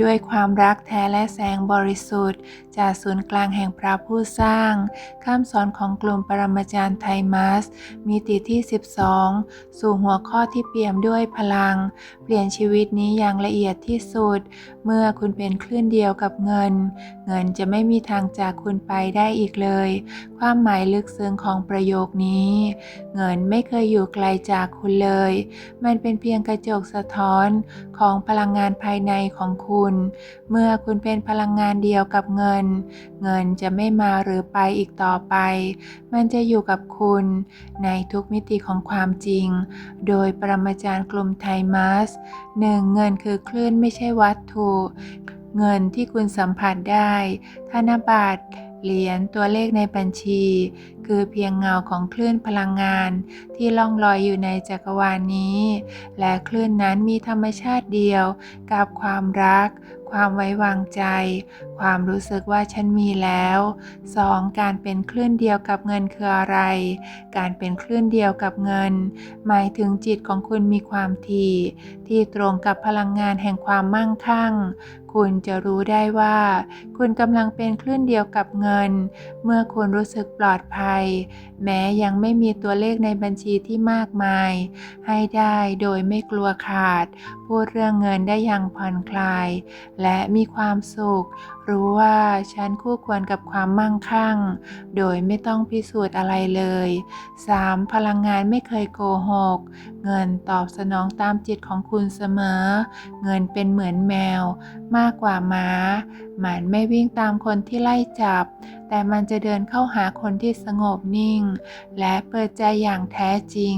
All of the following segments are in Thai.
ด้วยความรักแท้และแสงบริสุทธิ์ จากศูนย์กลางแห่งพระผู้สร้างคำสอนของกลุ่มปรมาจารย์ไทมัสมิติที่ 12 สู่หัวข้อที่เปี่ยมด้วยพลัง เปลี่ยนชีวิตนี้อย่างละเอียดที่สุด เมื่อคุณเป็นคลื่นเดียวกับเงิน เงินจะไม่มีทางจากคุณไปได้อีกเลย ความหมายลึกซึ้งของประโยคนี้ เงินไม่เคยอยู่ไกลจากคุณเลย มันเป็นเพียงกระจกสะท้อนของพลังงานภายในของคุณเมื่อคุณเป็นพลังงานเดียวกับเงิน เงินจะไม่มาหรือไปอีกต่อไป มันจะอยู่กับคุณ ในทุกมิติของความจริง โดยปรมาจารย์กลุ่มไทมัสหนึ่งเงินคือคลื่นไม่ใช่วัตถุเงินที่คุณสัมผัสได้ ธนบัตร เหรียญ ตัวเลขในบัญชี คือเพียงเงาของคลื่นพลังงานที่ล่องลอยอยู่ในจักรวาลนี้ และคลื่นนั้นมีธรรมชาติเดียวกับความรัก ความไว้วางใจ ความรู้สึกว่าฉันมีแล้ว 2. การเป็นคลื่นเดียวกับเงินคืออะไร การเป็นคลื่นเดียวกับเงิน หมายถึงจิตของคุณมีความถี่ที่ตรงกับพลังงานแห่งความมั่งคั่ง คุณจะรู้ได้ว่า คุณกำลังเป็นคลื่นเดียวกับเงิน เมื่อคุณรู้สึกปลอดภัย แม้ยังไม่มีตัวเลขในบัญชีที่มากมาย ให้ได้โดยไม่กลัวขาด พูดเรื่องเงินได้อย่างผ่อนคลายและมีความสุข รู้ว่าฉันคู่ควรกับความมั่งคั่ง โดยไม่ต้องพิสูจน์อะไรเลย 3. พลังงานไม่เคยโกหก เงินตอบสนองตามจิตของคุณเสมอ เงินเป็นเหมือนแมว มากกว่าม้า มันไม่วิ่งตามคนที่ไล่จับ แต่มันจะเดินเข้าหาคนที่สงบนิ่ง และเปิดใจอย่างแท้จริง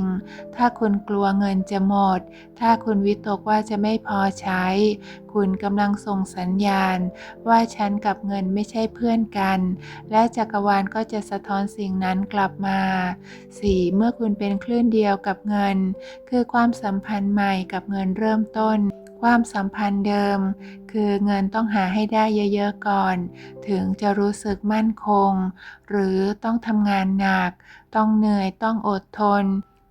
ถ้าคุณกลัวเงินจะหมด ถ้าคุณวิตกว่าจะไม่พอใช้ คุณกำลังส่งส่งสัญญาณ ว่าฉันกับเงินไม่ใช่เพื่อนกัน และจักรวาลก็จะสะท้อนสิ่งนั้นกลับมา 4. เมื่อคุณเป็นคลื่นเดียวกับเงิน คือความสัมพันธ์ใหม่กับเงินเริ่มต้น ความสัมพันธ์เดิม คือเงินต้องหาให้ได้เยอะๆก่อน ถึงจะรู้สึกมั่นคง หรือต้องทำงานหนัก ต้องเหนื่อยต้องอดทน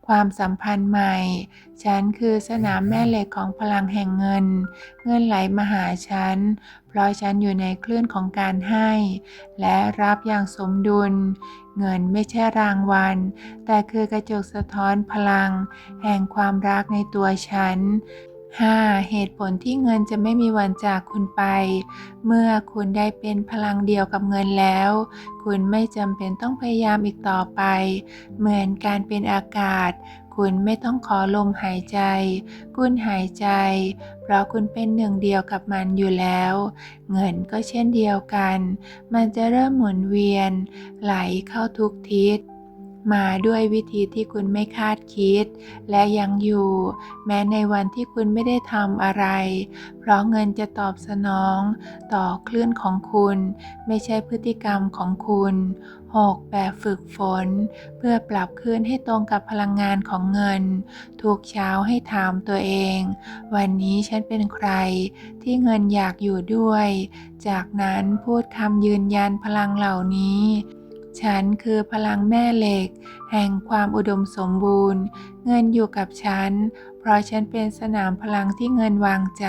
ความสัมพันธ์ใหม่ ฉันคือสนามแม่เหล็กของพลังแห่งเงิน เงินไหลมาหาฉัน เพราะฉันอยู่ในคลื่นของการให้ และรับอย่างสมดุล เงินไม่ใช่รางวัล แต่คือกระจกสะท้อนพลัง แห่งความรักในตัวฉัน 5. เหตุผลที่เงินจะไม่มีวันจากคุณไป เมื่อคุณได้เป็นพลังเดียวกับเงินแล้ว คุณไม่จำเป็นต้องพยายามอีกต่อไป เหมือนการเป็นอากาศ คุณไม่ต้องขอลมหายใจ คุณหายใจ เพราะคุณเป็นหนึ่งเดียวกับมันอยู่แล้ว เงินก็เช่นเดียวกัน มันจะเริ่มหมุนเวียน ไหลเข้าทุกทิศ มาด้วยวิธีที่คุณไม่คาดคิด และยังอยู่ แม้ในวันที่คุณไม่ได้ทำอะไร เพราะเงินจะตอบสนอง ต่อคลื่นของคุณ ไม่ใช่พฤติกรรมของคุณ 6. แบบฝึกฝน เพื่อปรับคืนให้ตรงกับพลังงานของเงิน ทุกเช้าให้ถามตัวเอง วันนี้ฉันเป็นใคร ที่เงินอยากอยู่ด้วย จากนั้นพูดคำยืนยันพลังเหล่านี้ ฉันคือพลังแม่เหล็ก แห่งความอุดมสมบูรณ์ เงินอยู่กับฉัน เพราะฉันเป็นสนามพลังที่เงินวางใจ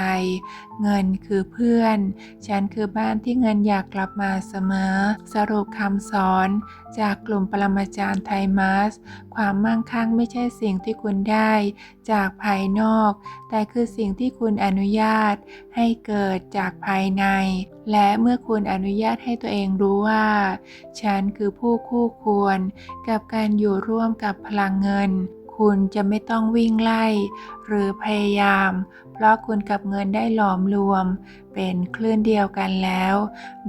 เงินคือเพื่อน ฉันคือบ้านที่เงินอยากกลับมาเสมอ สรุปคำสอน จากกลุ่มปรมาจารย์ไทมัส ความมั่งคั่งไม่ใช่สิ่งที่คุณได้ จากภายนอก แต่คือสิ่งที่คุณอนุญาต ให้เกิดจากภายใน และเมื่อคุณอนุญาตให้ตัวเองรู้ว่า ฉันคือผู้คู่ควร กับการอยู่ร่วมกับพลังเงิน คุณจะไม่ต้องวิ่งไล่ หรือพยายาม เพราะคุณกับเงินได้หลอมรวม เป็นคลื่นเดียวกันแล้ว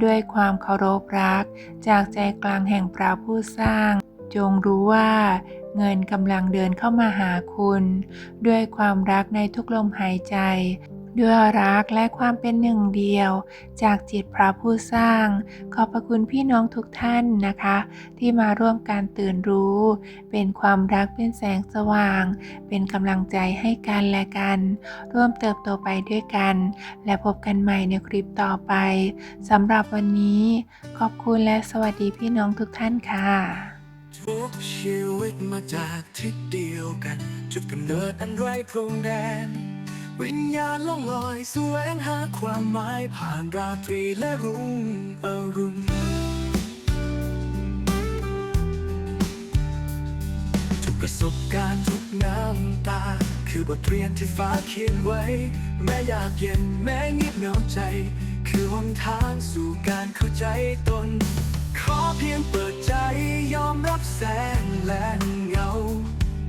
ด้วยความเคารพรัก จากใจกลางแห่งพระผู้สร้าง จงรู้ว่าเงินกำลังเดินเข้ามาหาคุณ ด้วยความรักในทุกลมหายใจ ด้วยรักและความเป็นหนึ่งเดียว จากจิตพระผู้สร้าง ขอบพระคุณพี่น้องทุกท่านนะคะ ที่มาร่วมการตื่นรู้ เป็นความรักเป็นแสงสว่าง เป็นกำลังใจให้กันและกัน ร่วมเติบโตไปด้วยกัน และพบกันใหม่ในคลิปต่อไปสำหรับวันนี้ ขอบคุณและสวัสดีพี่น้องทุกท่านค่ะทุกชีวิตมาจากทิศเดียวกัน จุดกำเนิดอันไร้พรมแดน วิญญาณล่องลอยแสวงหาความหมายผ่านราตรีและรุ่งอรุณทุกประสบการณ์ทุกน้ำตา คือบทเรียนที่ฟ้าเขียนไว้ แม้อยากเย็นแม้เงียบเหงาใจ คือหนทางสู่การเข้าใจตน ขอเพียงเปิดใจยอมรับแสงและเงา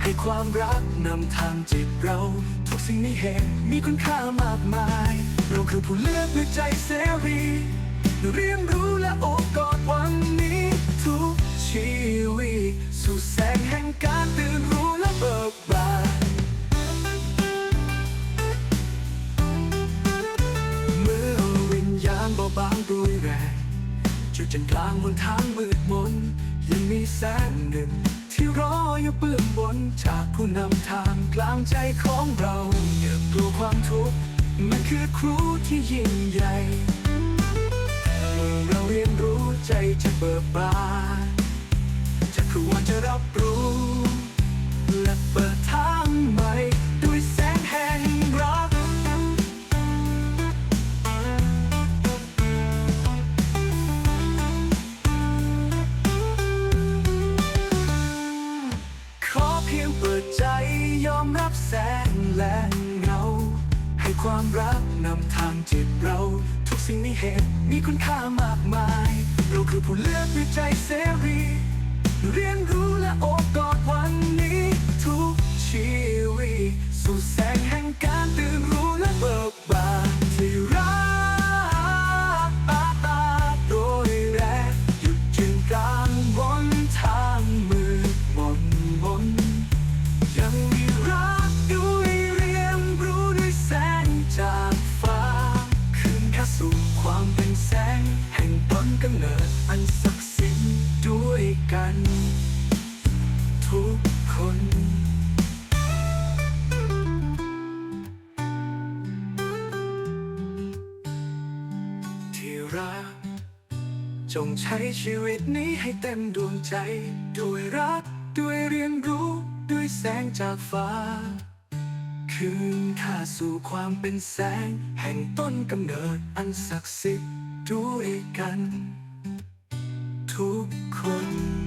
ให้ความรักนำทางจิตเรา สิ่งในเหตุมีคุณค่ามากมาย เราคือผู้เลือกด้วยใจเสรีเรียนรู้และโอบกอดวันนี้ ทุกชีวิตสู่แสงแห่งการตื่นรู้และเบิกบานเมื่อวิญญาณเบาบางรุยแรงจุดจันกลางบนทาง อยู่เบื้องบนจากผู้นำทางกลางใจของเราอย่ากลัวความทุกข์มันคือครูที่ยิ่งใหญ่เมื่อเราเรียนรู้ใจจะเบิกบานจะครูว่าจะรับรู้ ความรักนำทางจิตเรา ทุกสิ่งมีเหตุมีคุณค่ามากมาย เราคือผู้เลือกด้วยใจเสรี จงใช้ชีวิตนี้ให้เต็มดวงใจ ด้วยรัก ด้วยเรียนรู้ ด้วยแสงจากฟ้า คืนค่าสู่ความเป็นแสง แห่งต้นกำเนิดอันศักดิ์สิทธิ์ด้วยกัน ทุกคน